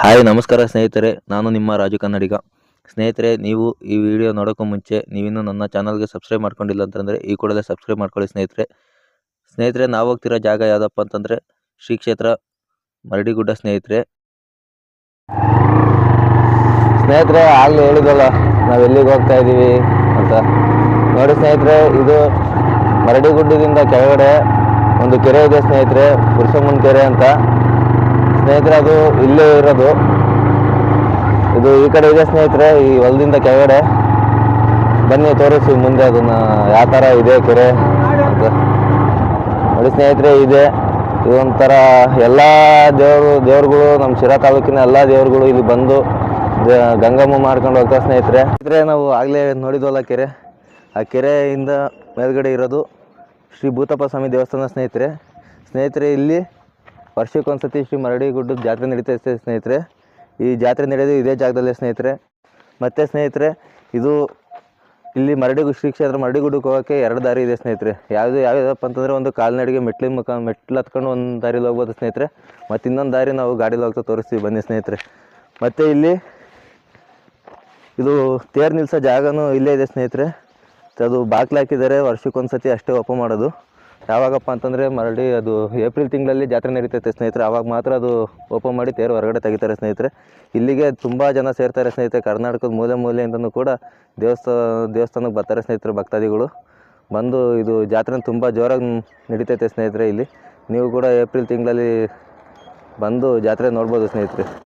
Hi, ನಮಸ್ಕಾರ ಸ್ನೇಹಿತರೆ. ನಾನು ನಿಮ್ಮ ರಾಜು ಕನ್ನಡಿಗ. ಸ್ನೇಹಿತರೆ, ನೀವು ಈ ವಿಡಿಯೋ ನೋಡೋಕ್ಕೂ ಮುಂಚೆ ನೀವಿನ್ನೂ ನನ್ನ ಚಾನಲ್ಗೆ ಸಬ್ಸ್ಕ್ರೈಬ್ ಮಾಡ್ಕೊಂಡಿಲ್ಲ ಅಂತಂದರೆ ಈ ಕೂಡಲೇ ಸಬ್ಸ್ಕ್ರೈಬ್ ಮಾಡ್ಕೊಳ್ಳಿ ಸ್ನೇಹಿತರೆ. ಸ್ನೇಹಿತರೆ, ನಾವು ಹೋಗ್ತಿರೋ ಜಾಗ ಯಾವುದಪ್ಪ ಅಂತಂದರೆ ಶ್ರೀ ಕ್ಷೇತ್ರ ಮರಡಿಗುಡ್ಡ ಸ್ನೇಹಿತರೆ. ಸ್ನೇಹಿತರೆ, ಆಗಲೇ ಹೇಳಿದಲ್ಲ ನಾವು ಎಲ್ಲಿಗೆ ಹೋಗ್ತಾ ಇದ್ದೀವಿ ಅಂತ. ನೋಡಿ ಸ್ನೇಹಿತರೆ, ಇದು ಮರಡಿಗುಡ್ಡದಿಂದ ಕೆಳಗಡೆ ಒಂದು ಕೆರೆ ಇದೆ ಸ್ನೇಹಿತರೆ ಪುರುಷಮ್ಮನ ಕೆರೆ ಅಂತ. ಸ್ನೇಹಿತರೆ, ಅದು ಇಲ್ಲೇ ಇರೋದು. ಇದು ಈ ಕಡೆ ಇದೆ ಸ್ನೇಹಿತರೆ, ಈ ಹೊಲದಿಂದ ಕೆಳಗಡೆ. ಬನ್ನಿ, ತೋರಿಸಿ ಮುಂದೆ ಅದನ್ನ ಯಾವ ಥರ ಇದೆ ಕೆರೆ. ಅಂತ ನೋಡಿ ಸ್ನೇಹಿತರೆ, ಇದೆ. ಇದೊಂಥರ ಎಲ್ಲ ದೇವರು, ದೇವ್ರುಗಳು ನಮ್ಮ ಶಿರಾ ತಾಲೂಕಿನ ಎಲ್ಲ ದೇವ್ರುಗಳು ಇಲ್ಲಿ ಬಂದು ಗಂಗಮ್ಮ ಮಾಡ್ಕೊಂಡು ಹೋಗ್ತಾರೆ ಸ್ನೇಹಿತರೆ. ಇದ್ರೆ ನಾವು ಆಗಲೇ ನೋಡಿದ್ವಲ್ಲ ಕೆರೆ. ಆ ಕೆರೆಯಿಂದ ಮೇಲ್ಗಡೆ ಇರೋದು ಶ್ರೀ ಭೂತಪ್ಪ ಸ್ವಾಮಿ ದೇವಸ್ಥಾನ ಸ್ನೇಹಿತರೆ. ಸ್ನೇಹಿತರೆ, ಇಲ್ಲಿ ವರ್ಷಕ್ಕೊಂದ್ಸತಿ ಶ್ರೀ ಮರಡಿ ಗುಡ್ಡದ ಜಾತ್ರೆ ನಡೀತೈತೆ ಸ್ನೇಹಿತರೆ. ಈ ಜಾತ್ರೆ ನಡೆಯೋದು ಇದೇ ಜಾಗದಲ್ಲೇ ಸ್ನೇಹಿತರೆ. ಮತ್ತು ಸ್ನೇಹಿತರೆ, ಇದು ಇಲ್ಲಿ ಮರಡಿ ಶ್ರೀ ಕ್ಷೇತ್ರ ಮರಡಿ ಗುಡ್ಡಕ್ಕೆ ಹೋಗೋಕ್ಕೆ ಎರಡು ದಾರಿ ಇದೆ ಸ್ನೇಹಿತರೆ. ಯಾವುದು ಯಾವ್ಯಾವಪ್ಪ ಅಂತಂದರೆ ಒಂದು ಕಾಲ್ನಡಿಗೆ ಮೆಟ್ಲಿನ ಮುಖ ಮೆಟ್ಲು ಹತ್ಕೊಂಡು ಒಂದು ದಾರಿಲಿ ಹೋಗ್ಬೋದು ಸ್ನೇಹಿತರೆ. ಮತ್ತು ಇನ್ನೊಂದು ದಾರಿ ನಾವು ಗಾಡೀಲಿ ಹೋಗ್ತಾ ತೋರಿಸ್ತೀವಿ ಬನ್ನಿ ಸ್ನೇಹಿತರೆ. ಮತ್ತು ಇಲ್ಲಿ ಇದು ತೇರು ನಿಲ್ಸೋ ಜಾಗನೂ ಇಲ್ಲೇ ಇದೆ ಸ್ನೇಹಿತರೆ. ಅದು ಬಾಗ್ಲು ಹಾಕಿದ್ದಾರೆ, ವರ್ಷಕ್ಕೊಂದ್ಸತಿ ಅಷ್ಟೇ ಓಪನ್ ಮಾಡೋದು. ಯಾವಾಗಪ್ಪ ಅಂತಂದರೆ ಮರಳಿ ಅದು ಏಪ್ರಿಲ್ ತಿಂಗಳಲ್ಲಿ ಜಾತ್ರೆ ನಡೀತೈತೆ ಸ್ನೇಹಿತರೆ. ಆವಾಗ ಮಾತ್ರ ಅದು ಓಪನ್ ಮಾಡಿ ತೇರು ಹೊರಗಡೆ ತೆಗಿತಾರೆ ಸ್ನೇಹಿತರೆ. ಇಲ್ಲಿಗೆ ತುಂಬ ಜನ ಸೇರ್ತಾರೆ ಸ್ನೇಹಿತರೆ. ಕರ್ನಾಟಕದ ಮೂಲೆ ಮೂಲೆಯಿಂದನೂ ಕೂಡ ದೇವಸ್ಥಾನ, ದೇವಸ್ಥಾನಕ್ಕೆ ಬರ್ತಾರೆ ಸ್ನೇಹಿತರೆ ಭಕ್ತಾದಿಗಳು. ಬಂದು ಇದು ಜಾತ್ರೆ ತುಂಬ ಜೋರಾಗಿ ನಡೀತೈತೆ ಸ್ನೇಹಿತರೆ ಇಲ್ಲಿ. ನೀವು ಕೂಡ ಏಪ್ರಿಲ್ ತಿಂಗಳಲ್ಲಿ ಬಂದು ಜಾತ್ರೆ ನೋಡ್ಬೋದು ಸ್ನೇಹಿತರೆ.